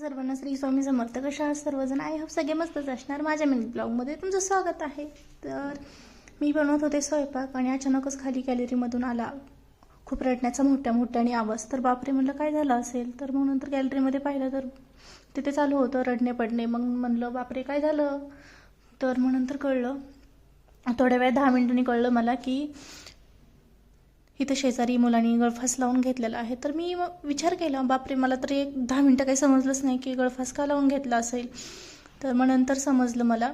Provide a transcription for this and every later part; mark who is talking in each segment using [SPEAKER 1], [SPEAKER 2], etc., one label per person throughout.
[SPEAKER 1] सर्वांना श्री स्वामी समर्थ. कशा आहात सर्वजण? आय होप सगळे मस्तच असणार. माझ्या मिनी ब्लॉगमध्ये तुमचं स्वागत आहे. तर मी बनवत होते स्वयंपाक आणि अचानकच खाली गॅलरीमधून आला खूप रडण्याचा मोठ्या मोठ्याने आवाज. तर बापरे म्हणलं काय झालं असेल? तर मग नंतर गॅलरीमध्ये पाहिलं तर तिथे चालू होतं रडणे पडणे. मग म्हणलं बापरे काय झालं? तर मग नंतर कळलं थोड्या वेळ दहा मिनिटांनी कळलं मला की इथं शेजारी मुलांनी गळफास लावून घेतलेला आहे. तर मी विचार केला बापरे मला तर एक दहा मिनटं काही समजलंच नाही की गळफास का लावून घेतला असेल. तर मग नंतर समजलं मला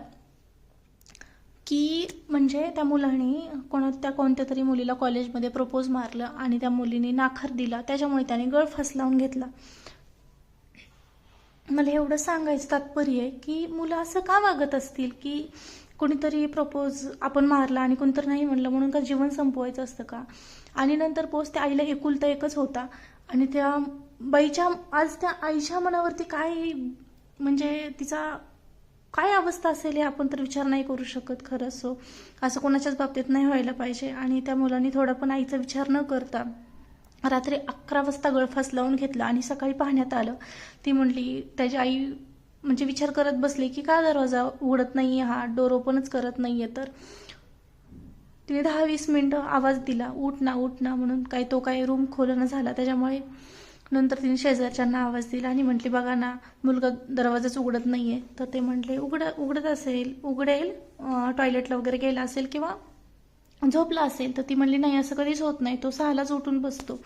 [SPEAKER 1] की म्हणजे त्या मुलाने कोणा त्या कोणत्या तरी मुलीला कॉलेजमध्ये प्रपोज मारलं आणि त्या मुलीने नाकार दिला. त्याच्यामुळे त्याने गळफास लावून घेतला. मला एवढं सांगायचं तात्पर्य आहे की मुलं असं का वागत असतील की कोणीतरी प्रपोज आपण मारला आणि कोणतरी नाही म्हणलं म्हणून का जीवन संपवायचं असतं का? आणि नंतर पोच त्या आईला एकुलता एकच होता. आणि त्या बाईच्या आज त्या आईच्या मनावरती काय म्हणजे तिचा काय अवस्था असेल हे आपण तर विचार नाही करू शकत खरंच. सो असं कोणाच्याच बाबतीत नाही व्हायला पाहिजे. आणि त्या मुलांनी थोडा पण आईचा विचार न करता रात्री अकरा वाजता गळफास लावून घेतला आणि सकाळी पाहण्यात आलं. ती म्हणली त्याची आई म्हणजे विचार करत बसले की का दरवाजा उघडत नाही हा? डोर ओपनच करत नाही आहे तर? तिने दहा वीस मिनटं आवाज दिला उठ ना उठ ना म्हणून. काय तो काय रूम खोलणं झाला. त्याच्यामुळे नंतर तिने शेजारच्यांना आवाज दिला आणि म्हटली बघा ना मुलगा दरवाजाच उघडत नाही आहे तर ते म्हटले उघड उघडत असेल उघडेल टॉयलेटला वगैरे गेला असेल किंवा झोपला असेल. तर ती म्हणली नाही असं कधीच होत नाही. तो सहालाच उठून बसतो.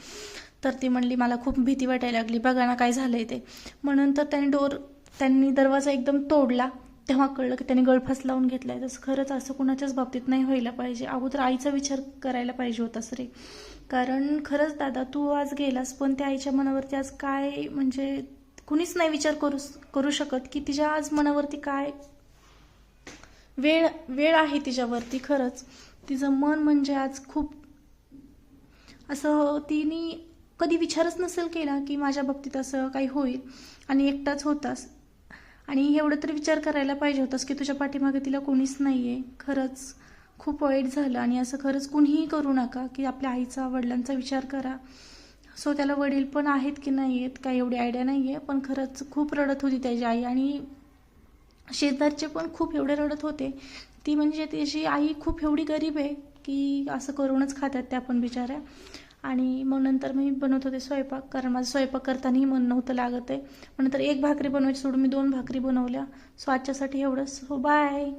[SPEAKER 1] तर ती म्हणली मला खूप भीती वाटायला लागली. बघा ना काय झालंय ते. म्हणून तर त्याने डोर त्यांनी दरवाजा एकदम तोडला. तेव्हा कळलं की त्याने गळफास लावून घेतलाय. तसं खरंच असं कुणाच्याच बाबतीत नाही व्हायला पाहिजे. अगोदर आईचा विचार करायला पाहिजे होतास रे कारण खरंच दादा तू आज गेलास पण त्या आईच्या मनावरती आज काय म्हणजे कुणीच नाही विचार करू करू शकत की तिच्या आज मनावरती काय वेळ वेळ आहे तिच्यावरती खरंच. तिचं मन म्हणजे आज खूप असं तिने कधी विचारच नसेल केला की माझ्या बाबतीत असं काही होईल आणि एकटाच होतास. आणि एवढं तरी विचार करायला पाहिजे होतास की तुझ्या पाठीमागे तिला कोणीच नाही आहे खरंच खूप वाईट झालं आणि असं खरंच कुणीही करू नका की आपल्या आईचा वडिलांचा विचार करा. सो त्याला वडील पण आहेत की नाही आहेत काही एवढी आयडिया नाही आहे पण खरंच खूप रडत होती त्याची आई आणि शेजारचे पण खूप एवढे रडत होते. ती म्हणजे त्याची आई खूप एवढी गरीब आहे की असं करूनच खात्यात त्या पण बिचाऱ्या. आणि मग नंतर मी बनवत होते स्वयंपाक कारण माझं स्वयंपाक करतानाही मन नव्हतं लागत आहे. मग नंतर एक भाकरी बनवायची सोडून मी दोन भाकरी बनवल्या. सो आजच्यासाठी एवढंच. हो बाय